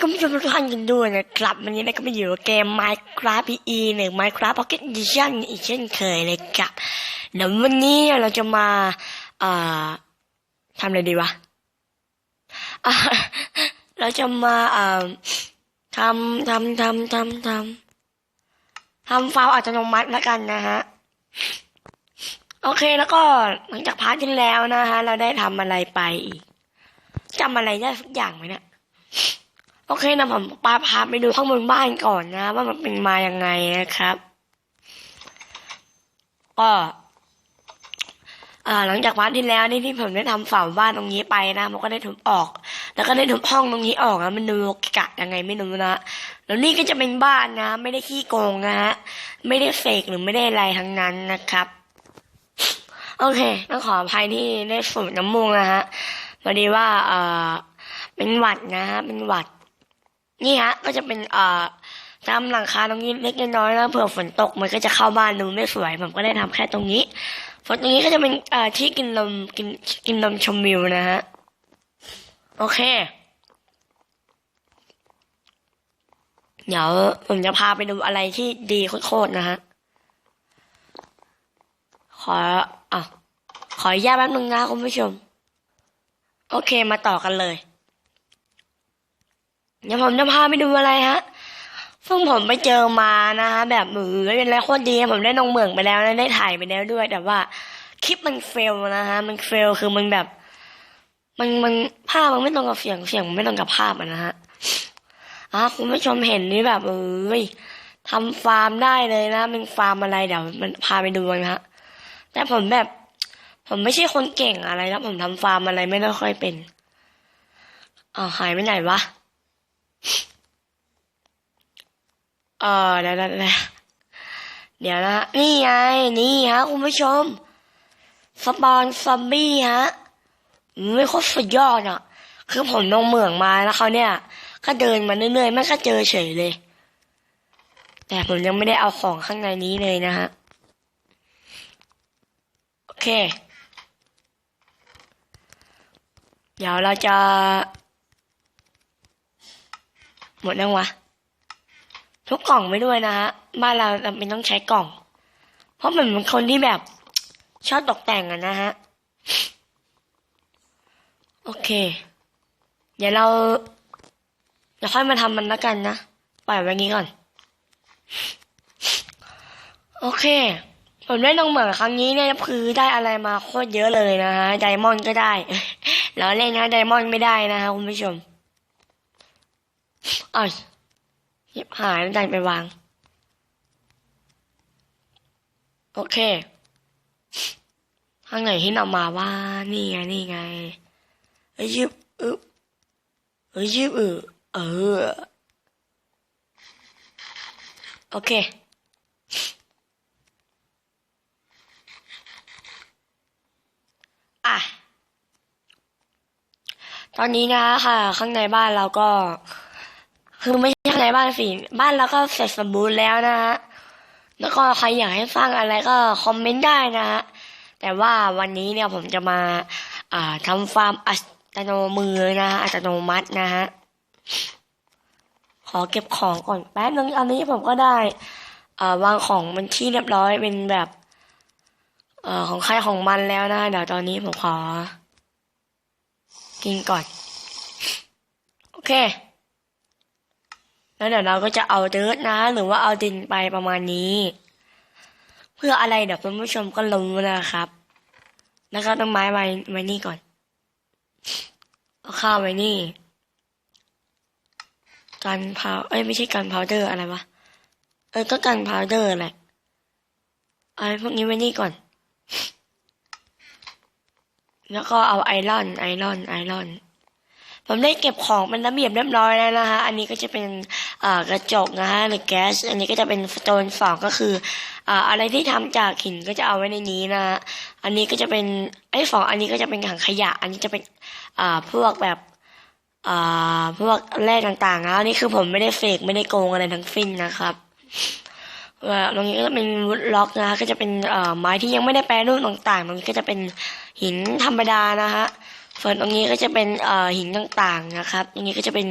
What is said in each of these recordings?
วัสดีคุณผู้ชมทุกท่านกันด้วยนะครับวันนี้เราก็มาอยู่กับเกม Minecraft PE หนึ่ง Minecraft Pocket Edition อีกเช่นเคยเลยครับเดี๋ยววันนี้เราจะมาเอ่อทำอะไรดีวะเราจะมาเอ่อทำทำทำทำทำทำฟาร์อัตโนมัติแล้วกันนะฮะโอเคแล้วก็หลังจากพาร์ทที่แล้วนะฮะเราได้ทำอะไรไปอีกจำอะไรได้สักอย่างไหมเนี่ย โอเคนะผมปาพาไปดูข้างบนบ้านก่อนนะ ว่ามันเป็นมายังไงนะครับ ก็หลังจากพาร์ทที่แล้วนี่ที่ผมได้ทำเสาบ้านตรงนี้ไปนะมันก็ได้ทุบออก แล้วก็ได้ทุบห้องตรงนี้ออกนะมันดูกะยังไงไม่รู้นะแล้วนี่ก็จะเป็นบ้านนะ ไม่ได้ขี้โกงนะฮะไม่ได้เฟกหรือไม่ได้อะไรทั้งนั้นนะครับ โอเคต้องขออภัยที่ได้สูดน้ำมูกนะฮะพอดีว่าเออเป็นหวัดนะฮะเป็นหวัด นี่ฮะก็จะเป็นอ่อตามหลังคาตรงนี้เล็กน้อยแล้วเผื่อฝนตกมันก็จะเข้าบ้านดูไม่สวยผมก็ได้ทำแค่ตรงนี้ฝนตรงนี้ก็จะเป็นอ่อที่กินลมกินกินลมชมวิวนะฮะโอเค เดี๋ยวผมจะพาไปดูอะไรที่ดีโคตรๆนะฮะขออะขออนุญาตแป๊บนึงนะคุณผู้ชม โอเคมาต่อกันเลย เดี๋ยวผมจะพาไปดูอะไรฮะ ซึ่งผมไปเจอมานะฮะแบบมือเป็นอะไรโคตรดีผมได้ลงเหมืองไปแล้วได้ถ่ายไปแล้วด้วย แต่ว่าคลิปมันเฟลนะฮะ มันเฟลคือมันแบบ มันมันภาพมันไม่ตรงกับเสียงเสียงมันไม่ตรงกับภาพนะฮะอะคุณผู้ชมเห็นนี่แบบเอ้ยทำฟาร์มได้เลยนะเป็นฟาร์มอะไรเดี๋ยวมันพาไปดูกันฮะแต่ผมแบบ ผมไม่ใช่คนเก่งอะไรแล้วผมทำฟาร์มอะไรไม่ได้ค่อยเป็นอ่าหายไปไหนวะ เออเดี๋ยวเดี๋ยวเดี๋ยวเดี๋ยวนะ นี่ไง นี่ฮะคุณผู้ชม สปอนซอมบี้ฮะ ไม่โคตรสุดยอดอะ คือผมลงเหมืองมาแล้วเขาเนี่ย ก็เดินมาเรื่อยๆมันก็เจอเฉยเลย แต่ผมยังไม่ได้เอาของข้างในนี้เลยนะฮะ โอเค เดี๋ยวเราจะ หมดแล้ววะ ทุกกล่องไม่ด้วยนะฮะ บ้านเราจำเป็นต้องใช้กล่อง เพราะมันเป็นคนที่แบบ ชอบตกแต่งอะนะฮะ โอเค เดี๋ยวเราเดี๋ยวค่อยมาทำมันแล้วกันนะ ปล่อยไว้งี้ก่อน โอเค ผมได้ลงเหมือครั้งนี้เนี่ยคือได้อะไรมาโคตรเยอะเลยนะฮะ ไดมอนด์ก็ได้ แล้วเล่นนะไดมอนด์ไม่ได้นะฮะคุณผู้ชม อ้อยหยิบหายแล้วดันไปวาง โอเค ทางไหนที่นำมาว่านี่ไง นี่ไงเอ้ยยิบอึเอ้ยยิบอึเออ โอเคอะตอนนี้นะค่ะ ข้างในบ้านเราก็ คือไม่ใช่ในบ้านสิบ้านเราก็เสร็จสมบูรณ์แล้วนะฮะแล้วก็ใครอยากให้สร้างอะไรก็คอมเมนต์ได้นะฮะแต่ว่าวันนี้เนี่ยผมจะมาอ่าทำฟาร์มอัตโนมือนะฮะอัตโนมัตินะฮะขอเก็บของก่อนแป๊บนึงอันนี้ผมก็ได้อ่าวางของมันที่เรียบร้อยเป็นแบบเอ่อของใครของมันแล้วนะเดี๋ยวตอนนี้ผมขอ กินก่อน โอเค แล้วเดี๋ยวเราก็จะเอาเดิร์ดนะ หรือว่าเอาดินไปประมาณนี้ เพื่ออะไรเดี๋ยวคุณผู้ชมก็รู้นะครับ แล้วก็ต้องไม้ไว้ไว้นี่ก่อนเอาข้าวไว้นี่กันพาวเอ้ยไม่ใช่กันพาวเดอร์อะไรวะเออก็กันพาวเดอร์แหละเอาพวกนี้ไว้นี่ก่อน แล้วก็เอาไอรอนไอรอนไอรอนผมได้เก็บของเป็นระเบียบเรียบร้อยแล้วนะฮะอันนี้ก็จะเป็น กระจกนะฮะหรือแก๊สอันนี้ก็จะเป็นสโตนสองก็คืออ่าอะไรที่ทำจากหินก็จะเอาไว้ในนี้นะ อันนี้ก็จะเป็นไอ้สองอันนี้ก็จะเป็นถังขยะ อันนี้จะเป็นอ่าพวกแบบอ่าพวกแร่ต่างๆนะอันนี้คือผมไม่ได้เฟกไม่ได้โกงอะไรทั้งสิ้นนะครับตรงนี้ก็จะเป็นวุดล็อกนะก็จะเป็นอ่อไม้ที่ยังไม่ได้แปรรูปต่างๆ ตรงนี้ก็จะเป็นหินธรรมดานะฮะส่วนตรงนี้ก็จะเป็นอ่อหินต่างๆนะครับ ตรงนี้ก็จะเป็น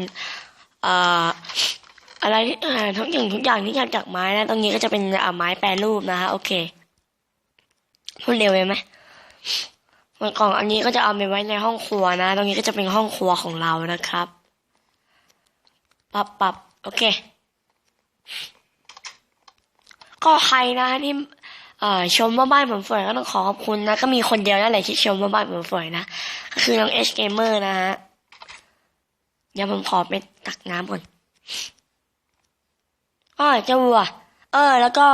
อะไรที่เอ่อทุกอย่างทุกอย่างที่ทำจากไม้นะ ตรงนี้ก็จะเป็นอ่าไม้แปรรูปนะคะ โอเคพูดเร็วไปไหมส่วนกล่องอันนี้ก็จะเอาไปไว้ในห้องครัวนะ ตรงนี้ก็จะเป็นห้องครัวของเรานะครับปรับปรับโอเค ก็ใครนะที่ชมว่าบ้านผมสวยก็ต้องขอขอบคุณนะ ก็มีคนเดียวนั่นแหละที่ชมว่าบ้านผมสวยนะ ก็คือน้องเอชเกมเมอร์นะฮะ เดี๋ยวผมขอไปตักน้ำก่อน อ้อเจ้าวัว เออ แล้วก็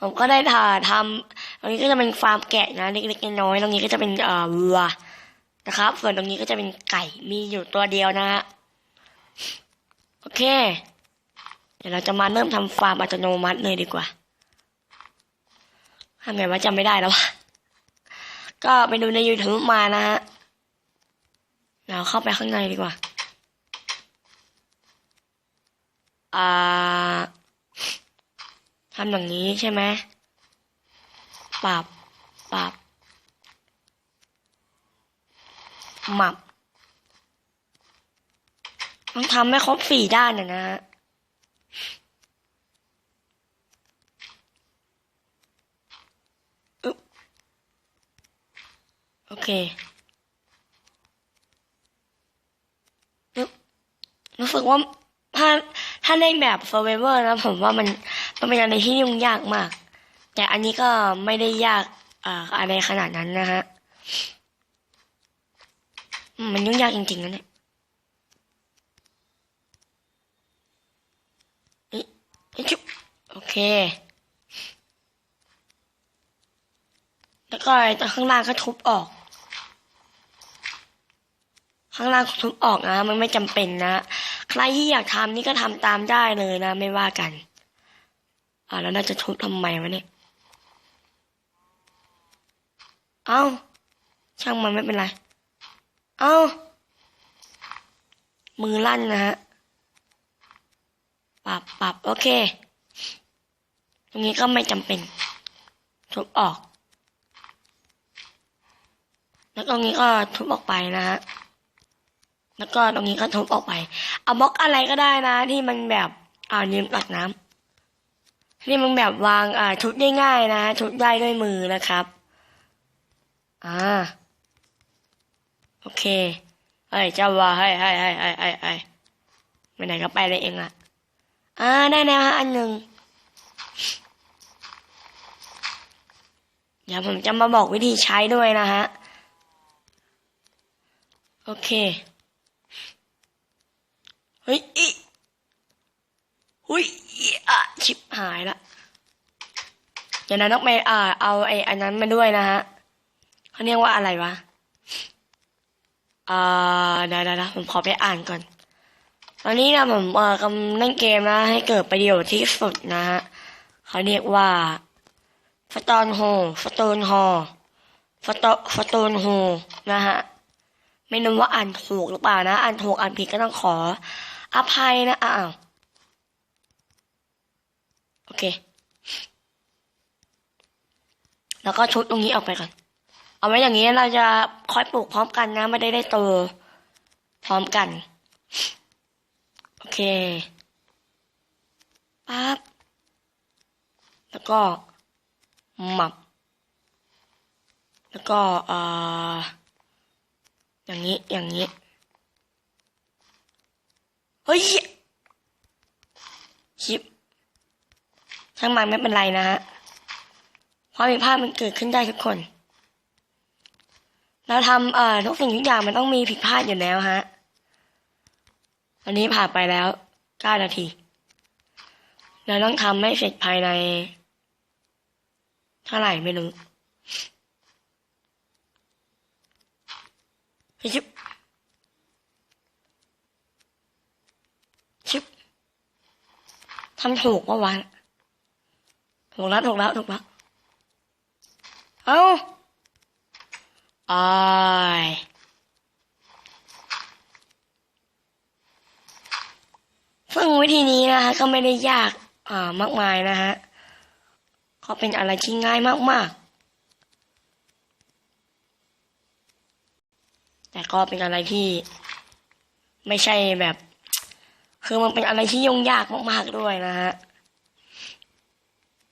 ผมก็ได้ถ่าทำตรงนี้ก็จะเป็นฟาร์มแกะนะเล็กๆน้อยๆตรงนี้ก็จะเป็นเอ่อวัวนะครับ ส่วนตรงนี้ก็จะเป็นไก่มีอยู่ตัวเดียวนะฮะโอเค เดี๋ยวเราจะมาเริ่มทำฟาร์มอัตโนมัติเลยดีกว่าทำไงว่าจำไม่ได้แล้ววะก็ไปดูใน YouTube มานะฮะเราเข้าไปข้างในดีกว่า อ่าทำอย่างนี้ใช่ไหมปรับปรับหมับต้องทำให้ครบสี่ด้านนะนะฮะโอเครู้สึกว่าถ้า ถ้าเล่นแบบ survivor นะผมว่ามันมันเป็นอะไรที่ยุ่งยากมาก แต่อันนี้ก็ไม่ได้ยากอ่อะไรขนาดนั้นนะฮะมันยุ่งยากจริงๆนะเนี่ยเอ๊บโอเค แล้วก็ไอ้ข้างล่างก็ทุบออก ข้างล่างทุบออกนะ มันไม่จำเป็นนะ รที่อยากทำนี่ก็ทำตามได้เลยนะ ไม่ว่ากัน อ่าแล้วน่าจะทุบทำไมวะเนี่ย เอ้า ช่างมันไม่เป็นไร เอ้า มือลั่นนะฮะ ปรับปรับโอเค ตรงนี้ก็ไม่จำเป็น ทุบออก แล้วตรงนี้ก็ทุบออกไปนะฮะแล้วก็ตรงนี้ก็ทุบออกไป เอาบล็อกอะไรก็ได้นะ ที่มันแบบอ่ายืมตักน้ำที่มันแบบวางอ่าทุบได้ง่ายนะทุบได้ด้วยมือนะครับ อ่าโอเคเฮ้ยเจ้าว่าเฮ้ยเฮ้ยเฮ้ยเฮ้ยเฮ้ยเฮ้ยไปไหนก็ไปเลยเองอะอ่าได้แล้วฮะอันหนึ่งเดี๋ยวผมจะมาบอกวิธีใช้ด้วยนะฮะ โอเค เฮ้ยอิหุยอิอะชิบหายละเดี๋ยวนะต้องไปอ่า เอาไอ้อันนั้นมาด้วยนะฮะเขาเรียกว่าอะไรวะอ่าเดี๋ยวเดี๋ยวผมขอไปอ่านก่อนตอนนี้นะผมเอ่อกำลังเล่นเกมนะ ให้เกิดประโยชน์ที่สุดนะฮะเขาเรียกว่าฟตอนโฮฟตอนฮอฟตฟตอนโฮนะฮะไม่รู้ว่าอ่านถูกหรือเปล่านะ อ่านถูกอ่านผิดก็ต้องขอ อภัยนะอ้าวโอเค แล้วก็ชุดตรงนี้ออกไปก่อน เอาไว้อย่างนี้เราจะคอยปลูกพร้อมกันนะ ไม่ได้ได้โตพร้อมกัน โอเคปั๊บแล้วก็หมับ แล้วก็เอ่ออย่างนี้ อย่างนี้ เฮ้ยชิปช่างมันไม่เป็นไรนะฮะความผิดพลาดมันเกิดขึ้นได้ทุกคน เราทำเอ่อทุกสิ่งทุกอย่างมันต้องมีผิดพลาดอยู่แล้วฮะวันนี้ผ่านไปแล้วเก้านาที เราต้องทำให้เสร็จภายใน เท่าไหร่ไม่รู้เฮ้ยชิบชิบ ทำถูกปะวะถูกแล้วถูกแล้วถูกแล้วเอ้าอายซึ่งวิธีนี้นะคะก็ไม่ได้ยากอ่ามากมายนะฮะก็เป็นอะไรที่ง่ายมากๆแต่ก็เป็นอะไรที่ไม่ใช่แบบ คือมันเป็นอะไรที่ยุ่งยากมากๆด้วยนะฮะ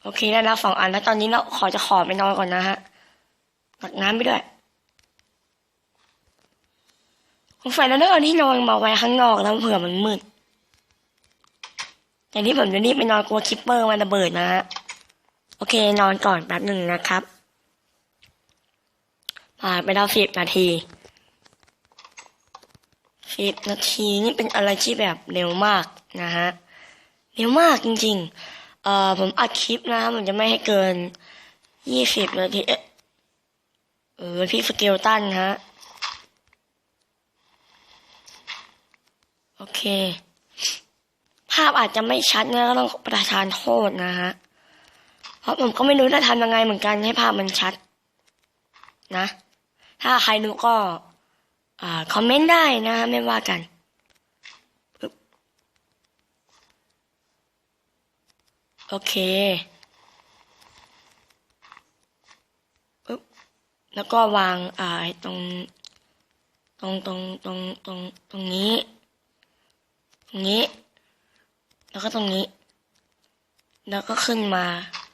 โอเคได้แล้วสองอันแล้วตอนนี้เราขอจะขอไปนอนก่อนนะฮะตักน้ำไปด้วยผมใส่แล้วเนอะที่นอนมาไว้ข้างนอกแล้วเผื่อมันมืดอย่างที่ผมจะรีบไปนอนกลัวคิปเปอร์มันระเบิดนะฮะ โอเคนอนก่อนแป๊บหนึ่งนะครับผ่านไปแล้วสิบนาที สิบนาทีนี่เป็นอะไรที่แบบเร็วมากนะฮะเร็วมากจริงๆเอ่อผมอัดคลิปนะผมจะไม่ให้เกินยี่สิบนาทีเอ๊ะเออพี่สเกลตันฮะโอเค ภาพอาจจะไม่ชัดนะก็ต้องประทานโทษนะฮะเพราะผมก็ไม่รู้จะทำยังไงเหมือนกันให้ภาพมันชัด นะ ถ้าใครรู้ก็ อ่าคอมเมนต์ได้นะไม่ว่ากันโอเคปึ๊บแล้วก็วางอ่าไอ้ตรงตรงตรงตรงตรงตรงนี้ ตรงนี้ แล้วก็ตรงนี้ แล้วก็ขึ้นมา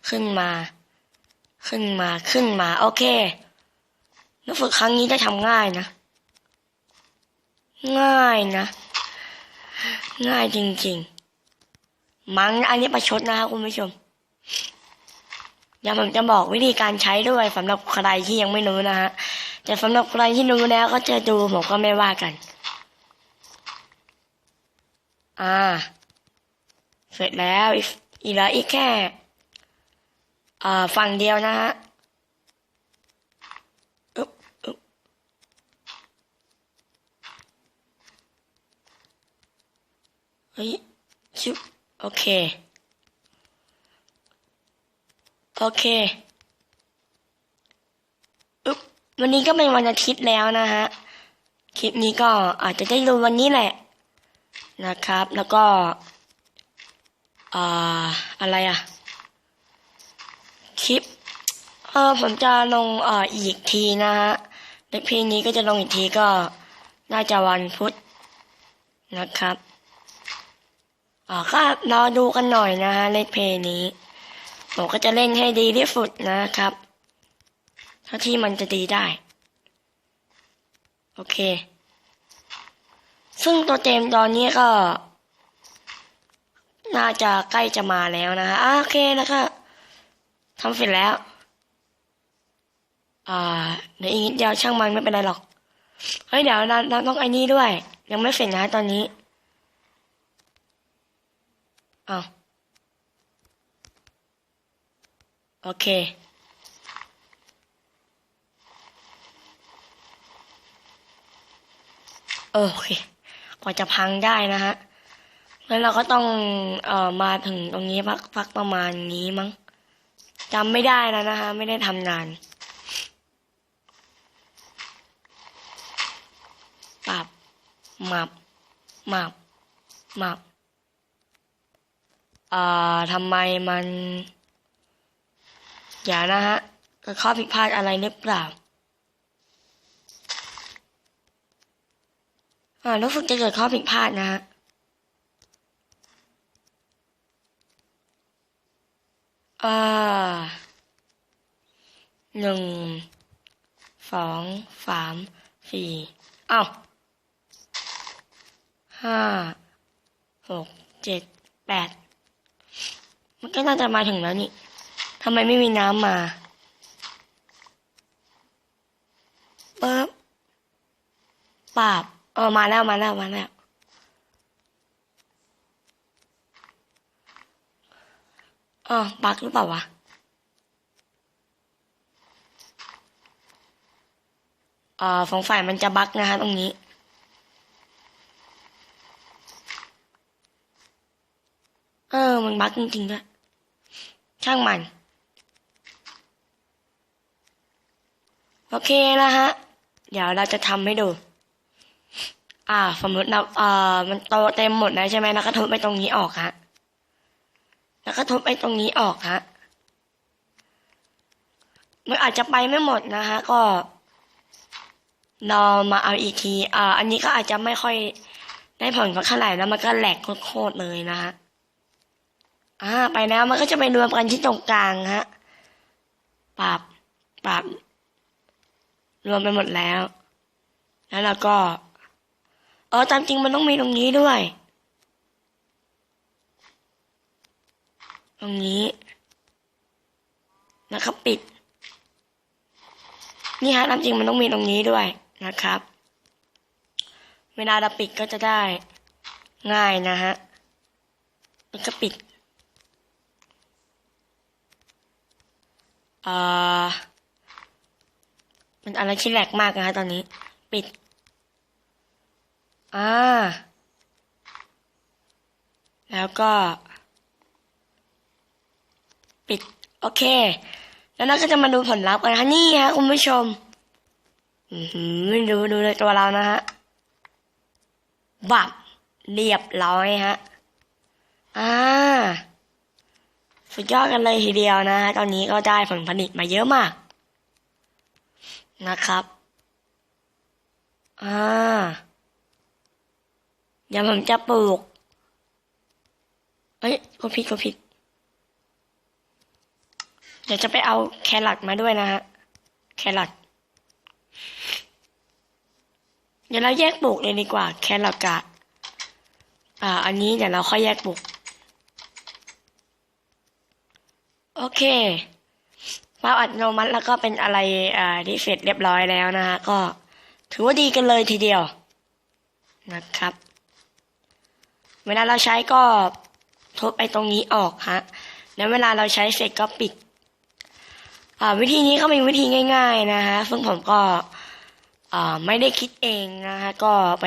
ขึ้นมา ขึ้นมาขึ้นมา โอเคแล้วฝึกครั้งนี้ได้ทำง่ายนะ ง่ายนะ ง่ายจริงๆ มั้งอันนี้ประชดนะครับคุณผู้ชมเดี๋ยวผมจะบอกวิธีการใช้ด้วยสำหรับใครที่ยังไม่รู้นะฮะแต่สำหรับใครที่รู้แล้วก็จะดูผมก็ไม่ว่ากัน อ่า เสร็จแล้วอีกแล้วอีกแค่ อ่าฝั่งเดียวนะฮะอึ๊บอึ๊บ เฮ้ยชิบโอเค โอเคอึ๊บวันนี้ก็เป็นวันอาทิตย์แล้วนะฮะ คลิปนี้ก็อาจจะได้ดูวันนี้แหละ นะครับ แล้วก็อ่าอะไรอะคลิป เออผมจะลงอ่ออีกทีนะฮะในเพลงนี้ก็จะลงอีกทีก็น่าจะวันพุธนะครับ อ่าก็รอดูกันหน่อยนะฮะในเพลงนี้ผมก็จะเล่นให้ดีที่สุดนะครับ เท่าที่มันจะดีได้ โอเค ซึ่งตัวเต็มตอนนี้ก็ น่าจะใกล้จะมาแล้วนะฮะโอเคแล้วก็ทำเสร็จแล้ว อ่าเดี๋ยวอีกนิดเดียวช่างมันไม่เป็นไรหรอก เฮ้ยเดี๋ยวเราเราต้องไอ้นี่ด้วย ยังไม่เสร็จนะตอนนี้ อาโอเคเออโอเคกว่าจะพังได้นะฮะแล้วเราก็ต้องเอ่อมาถึงตรงนี้พักพักประมาณนี้มั้งจำไม่ได้แล้วนะฮะ ไม่ได้ทำนานปรับหมับหมับหมับ อ่อทำไมมันอย่านะฮะเกิดข้อผิดพลาดอะไรหรือเปล่าอ่ารู้สึกจะเกิดข้อผิดพลาดนะฮะอ่าหนึ่งสองสามสี่เอ้าห้าหกเจ็ดแปด มันก็น่าจะมาถึงแล้วนี่ทำไมไม่มีน้ำมาปั๊บปาบเออมาแล้วมาแล้วมาแล้วอ๋อบักหรือเปล่าวะเอ่อสงสัยมันจะบักนะฮะตรงนี้เออ มันบักจริงๆด้วย ช่างมัน โอเคนะฮะ เดี๋ยวเราจะทำให้ดู อ่า สมมติเราเอ่อมันโตเต็มหมดแล้วใช่ไหมแล้วก็ทุบไปตรงนี้ออกฮะ แล้วก็ทุบไปตรงนี้ออกฮะ มันอาจจะไปไม่หมดนะฮะ ก็รอมาเอาอีกทีอ่าอันนี้ก็อาจจะไม่ค่อยได้ผลก็เท่าไหร่แล้วมันก็แหลกโคตรเลยนะฮะ อ่าไปแล้วมันก็จะไปรวมกันที่ตรงกลางฮะปรับปรับรวมไปหมดแล้ว แล้วเราก็เออตามจริงมันต้องมีตรงนี้ด้วย ตรงนี้ นะครับปิด นี่ฮะตามจริงมันต้องมีตรงนี้ด้วยนะครับ เวลาเราปิดก็จะได้ง่ายนะฮะแล้วก็ปิด เอ่อมันอะไรที่แหลกมากนะฮะตอนนี้ ปิด อ่า แล้วก็ ปิด โอเค แล้วเราก็จะมาดูผลลัพธ์กันฮะนี่ฮะคุณผู้ชม อือหือดูดูในตัวเรานะฮะ บับเรียบร้อยฮะ อ่า สุดยอดกันเลยทีเดียวนะฮะตอนนี้ก็ได้ผลผลิตมาเยอะมาก นะครับ อ่า เดี๋ยวผมจะปลูก เอ้ยก็ผิดก็ผิด เดี๋ยวจะไปเอาแครอทมาด้วยนะฮะ แครอท เดี๋ยวเราแยกปลูกเลยดีกว่า แครอทกะอ่า อันนี้เดี๋ยวเราค่อยแยกปลูก โอเคภาอัตโนมัติแล้วก็เป็นอะไรอ่าที่เสร็จเรียบร้อยแล้วนะฮะก็ถือว่าดีกันเลยทีเดียว นะครับ เวลาเราใช้ก็ทุบไปตรงนี้ออกฮะแล้วเวลาเราใช้เสร็จก็ปิด อ่าวิธีนี้ก็เป็นวิธีง่าย ๆนะฮะซึ่งผมก็อ่าไม่ได้คิดเองนะฮะก็ไป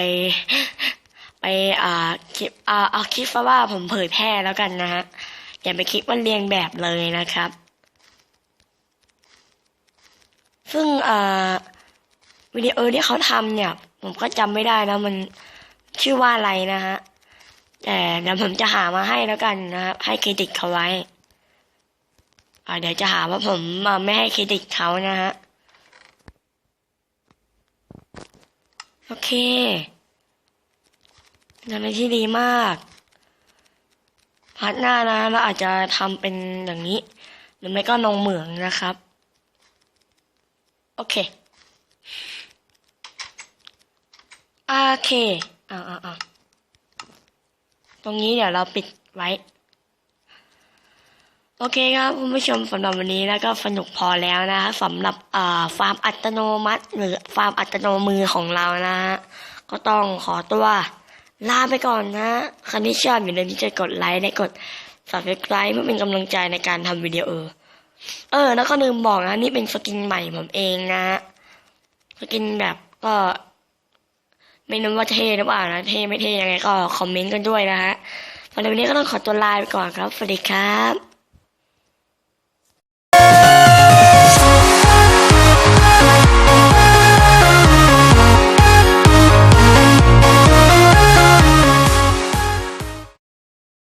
ไปอ่าคิดอ่าเอาคิดซะว่าผมเผยแพร่แล้วกันนะฮะ อย่าไปคิดว่าเรียงแบบเลยนะครับ ซึ่งวิดีโอที่เขาทำเนี่ย ผมก็จำไม่ได้นะมันชื่อว่าอะไรนะฮะแต่เดี๋ยวผมจะหามาให้แล้วกันนะครับให้เครดิตเขาไว้เดี๋ยวจะหาว่าผมอ่าไม่ให้เครดิตเขานะฮะโอเคเป็นอะไรที่ดีมาก พาร์ทหน้านะเราอาจจะทำเป็นอย่างนี้ หรือไม่ก็นองเหมืองนะครับ โอเคโอเคอ่าอ่าอ่าตรงนี้เดี๋ยวเราปิดไว้ โอเคครับคุณผู้ชมสำหรับวันนี้แล้วก็สนุกพอแล้วนะสำหรับอ่าฟาร์มอัตโนมัติ หรือฟาร์มอัตโนมือของเรานะฮะก็ต้องขอตัว ลาไปก่อนนะใครที่ชอบอย่าลืมที่จะกดไลค์และกด subscribe เพื่อเป็นกำลังใจในการทำวิดีโอ เออ แล้วก็ลืมบอกนะ นี่เป็นสกินใหม่ผมเองนะ สกินแบบก็ ไม่รู้ว่าเท่หรือเปล่านะ เท่ไม่เท่ยังไงก็คอมเมนต์กันด้วยนะฮะสำหรับวันนี้ก็ต้องขอตัวลาไปก่อนครับ สวัสดีครับ